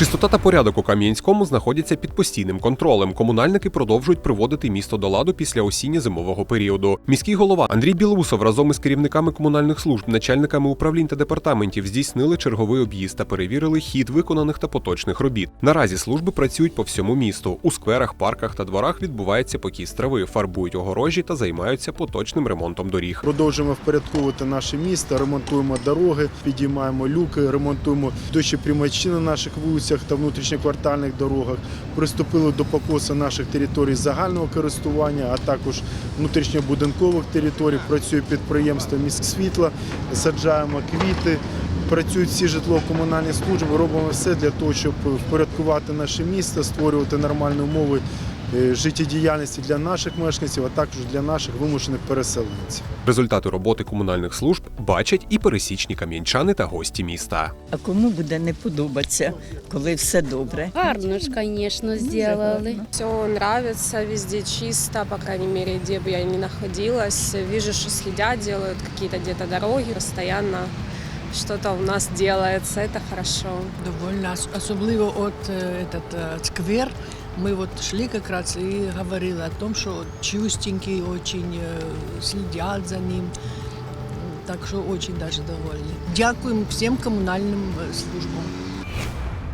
Чистота та порядок у Кам'янському знаходяться під постійним контролем. Комунальники продовжують приводити місто до ладу після осінньо-зимового періоду. Міський голова Андрій Білоусов разом із керівниками комунальних служб, начальниками управлінь та департаментів здійснили черговий об'їзд та перевірили хід виконаних та поточних робіт. Наразі служби працюють по всьому місту. У скверах, парках та дворах відбувається покіс трави, фарбують огорожі та займаються поточним ремонтом доріг. Продовжуємо впорядковувати наше місто, ремонтуємо дороги, підіймаємо люки, ремонтуємо дощоприймачі на наших вулицях та внутрішньоквартальних дорогах. Приступили до покосу наших територій загального користування, а також внутрішньобудинкових територій. Працює підприємство міськ світла, саджаємо квіти. Працюють всі житлово-комунальні служби, робимо все для того, щоб впорядкувати наше місто, створювати нормальні умови життєдіяльності для наших мешканців, а також для наших вимушених переселенців. Результати роботи комунальних служб бачать і пересічні кам'янчани та гості міста. А кому буде не подобатися, коли все добре? Гарно ж, конечно, сделали. Все нравится, везде чисто, по крайней мере, где бы я ни находилась. Вижу, что следят, делают какие-то где-то дороги, постоянно что-то у нас делается, это хорошо. Довольно, ос- особливо от е, этот е, сквер. Мы вот шли как раз и говорили о том, что чистенький, очень е, следят за ним. Так что очень даже довольны. Дякуємо всем коммунальным е, службам.